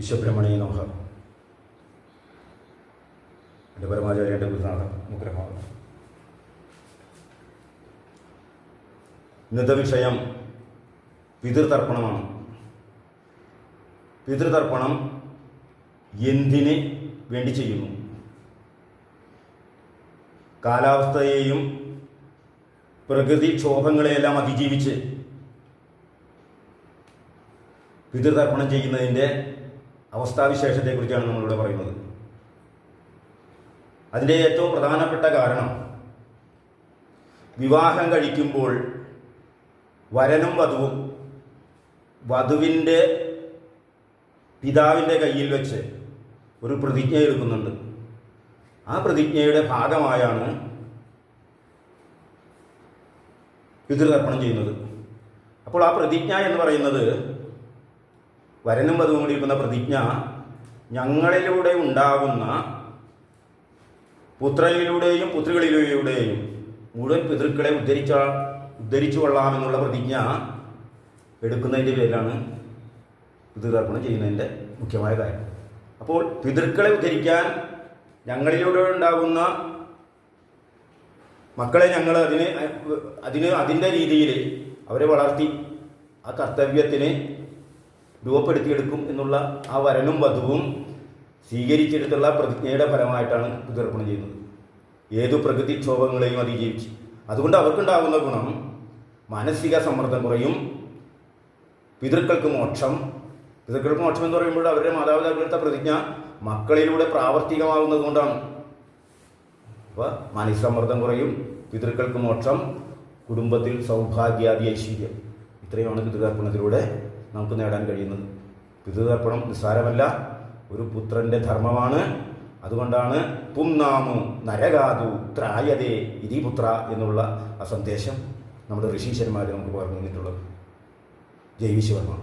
വിശ്വബ്രഹ്മണീയ നമുക്ക് എന്റെ പരമാചാര്യന്റെ ഗുരുനാഥ അനുഗ്രഹമാണ് ഇന്നത്തെ വിഷയം പിതൃതർപ്പണമാണ്. പിതൃതർപ്പണം എന്തിന് വേണ്ടി ചെയ്യുന്നു? കാലാവസ്ഥയെയും പ്രകൃതിക്ഷോഭങ്ങളെയെല്ലാം അതിജീവിച്ച് പിതൃതർപ്പണം ചെയ്യുന്നതിന്റെ അവസ്ഥാവിശേഷത്തെക്കുറിച്ചാണ് നമ്മളിവിടെ പറയുന്നത്. അതിന്റെ ഏറ്റവും പ്രധാനപ്പെട്ട കാരണം വിവാഹം കഴിക്കുമ്പോൾ വരനും വധുവും വധുവിന്റെ പിതാവിന്റെ കയ്യിൽ വെച്ച് ഒരു പ്രതിജ്ഞ എടുക്കുന്നുണ്ട്. ആ പ്രതിജ്ഞയുടെ ഭാഗമായാണ് പിതൃതർപ്പണം ചെയ്യുന്നത്. അപ്പോൾ ആ പ്രതിജ്ഞ എന്ന് പറയുന്നത് വരനും വധുവും കൂടി ഇരിക്കുന്ന പ്രതിജ്ഞ ഞങ്ങളിലൂടെ ഉണ്ടാകുന്ന പുത്രനിലൂടെയും പുത്രികളിലൂടെയും മുഴുവൻ പിതൃക്കളെ ഉദ്ധരിച്ച ഉദ്ധരിച്ചു കൊള്ളാമെന്നുള്ള പ്രതിജ്ഞ എടുക്കുന്നതിന്റെ പേരിലാണ് പിതൃതർപ്പണം ചെയ്യുന്നതിന്റെ മുഖ്യമായ കാര്യം. അപ്പോൾ പിതൃക്കളെ ഉദ്ധരിക്കാൻ ഞങ്ങളിലൂടെ ഉണ്ടാകുന്ന മക്കളെ ഞങ്ങൾ അതിന് അതിന് അതിന്റെ രീതിയിൽ അവരെ വളർത്തി ആ കർത്തവ്യത്തിന് രൂപപ്പെടുത്തിയെടുക്കും എന്നുള്ള ആ വരനും വധുവും സ്വീകരിച്ചെടുത്തുള്ള പ്രതിജ്ഞയുടെ ഫലമായിട്ടാണ് പിതൃർപ്പണം ചെയ്യുന്നത്. ഏതു പ്രകൃതിക്ഷോഭങ്ങളെയും അതിജീവിച്ച് അതുകൊണ്ട് അവർക്കുണ്ടാകുന്ന ഗുണം മാനസിക സമ്മർദ്ദം കുറയും പിതൃക്കൾക്ക് മോക്ഷം. പിതൃക്കൾക്ക് മോക്ഷം എന്ന് പറയുമ്പോൾ അവരുടെ മാതാപിതാക്കളെടുത്ത പ്രതിജ്ഞ മക്കളിലൂടെ പ്രാവർത്തികമാകുന്നത് കൊണ്ടാണ്. അപ്പോൾ മാനസിക സമ്മർദ്ദം കുറയും പിതൃക്കൾക്ക് മോക്ഷം കുടുംബത്തിൽ സൗഭാഗ്യാദി ഐശ്വര്യം. ഇത്രയുമാണ് പിതൃതർപ്പണത്തിലൂടെ നമുക്ക് നേടാൻ കഴിയുന്നത്. പിതൃതർപ്പണം നിസ്സാരമല്ല. ഒരു പുത്രന്റെ ധർമ്മമാണ്. അതുകൊണ്ടാണ് പുംനാമു നരകാതു ത്രായതേ ഇതിപുത്ര എന്നുള്ള ആ സന്ദേശം നമ്മുടെ ഋഷീശ്വരന്മാർ നമുക്ക് പറഞ്ഞു തന്നിട്ടുള്ളത്. ജയ് വിശ്വകർമ്മ